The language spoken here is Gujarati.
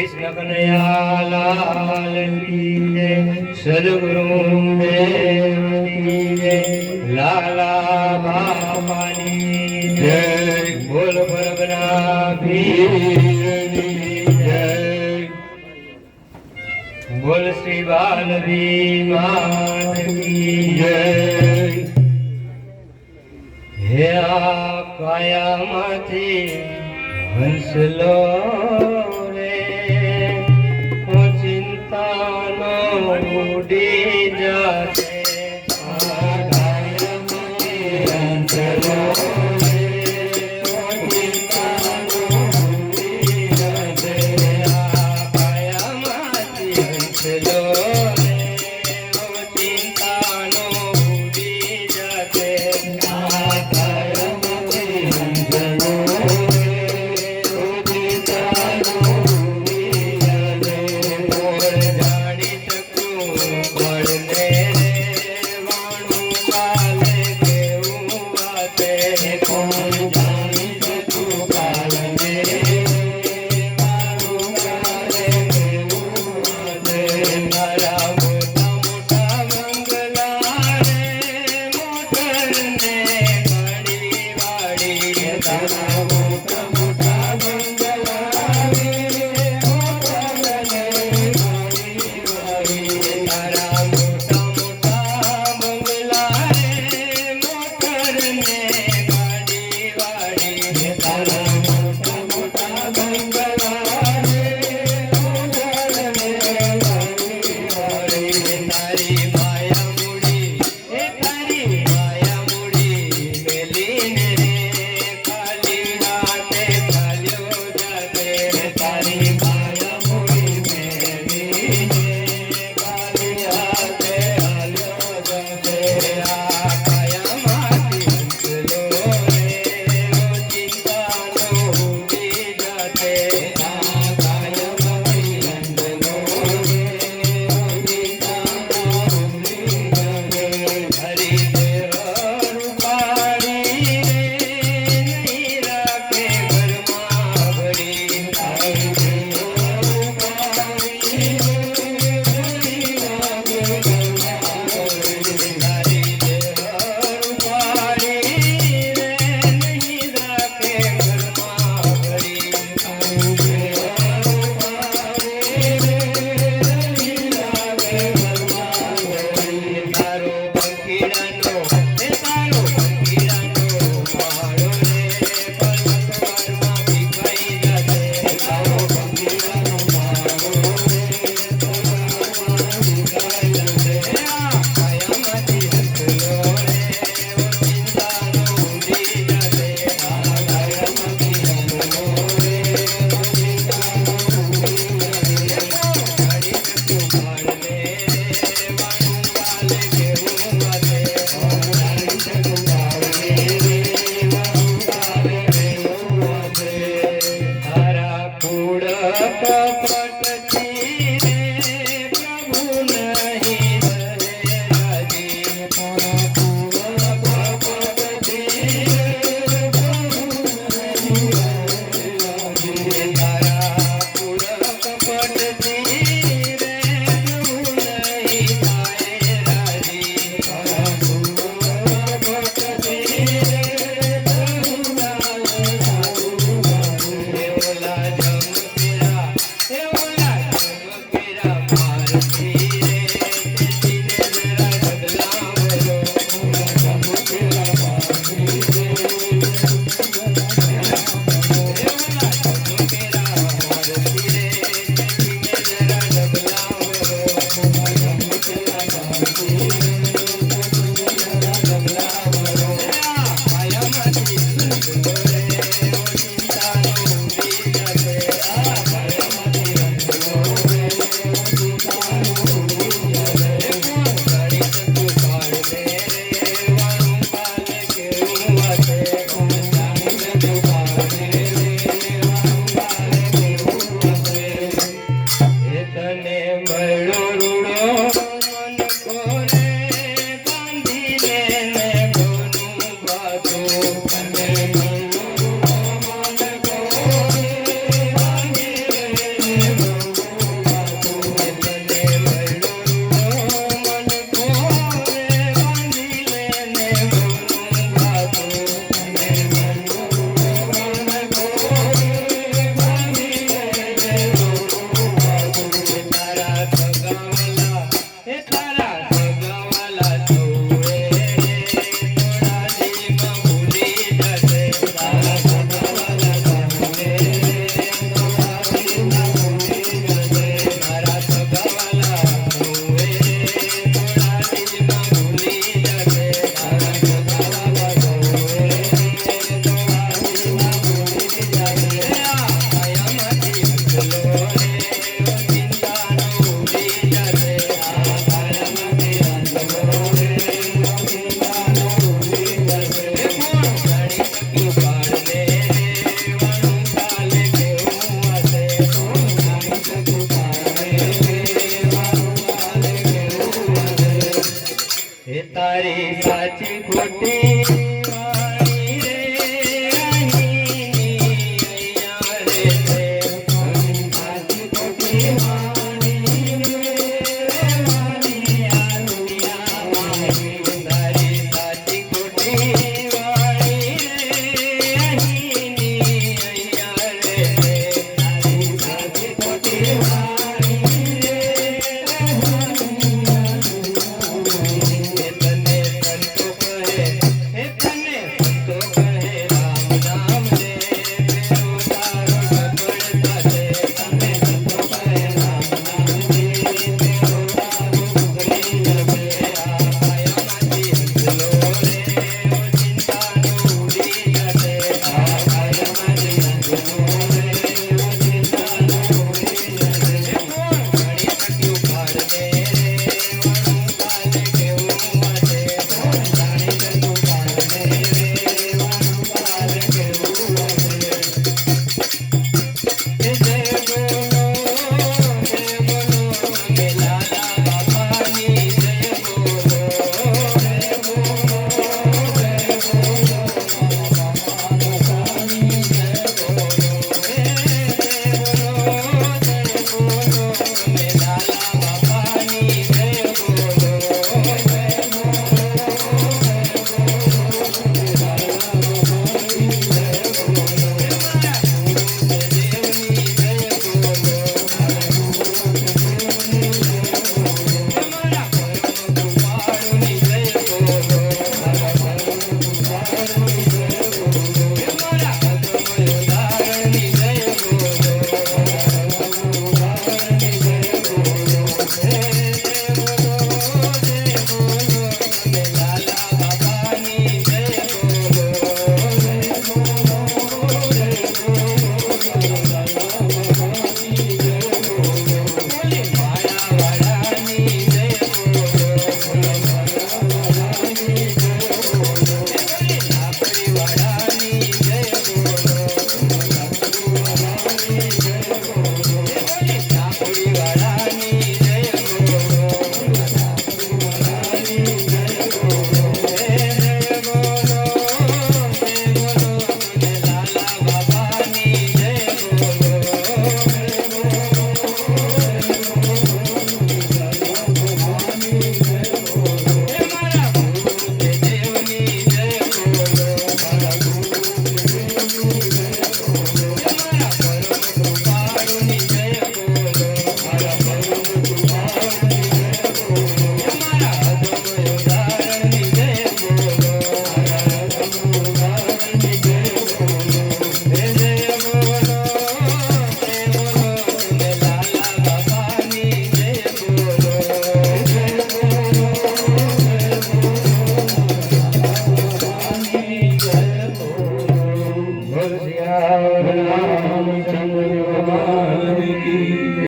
કૃષ્ણ કનૈયાલાલ જય સદગુરુ જય લાલા બાપાની જય બોલ પરમનાભીરની જય બોલ શ્રી બાલવી માતની જય હે આ કાયામાંથી હંસલો হয়ে जय जय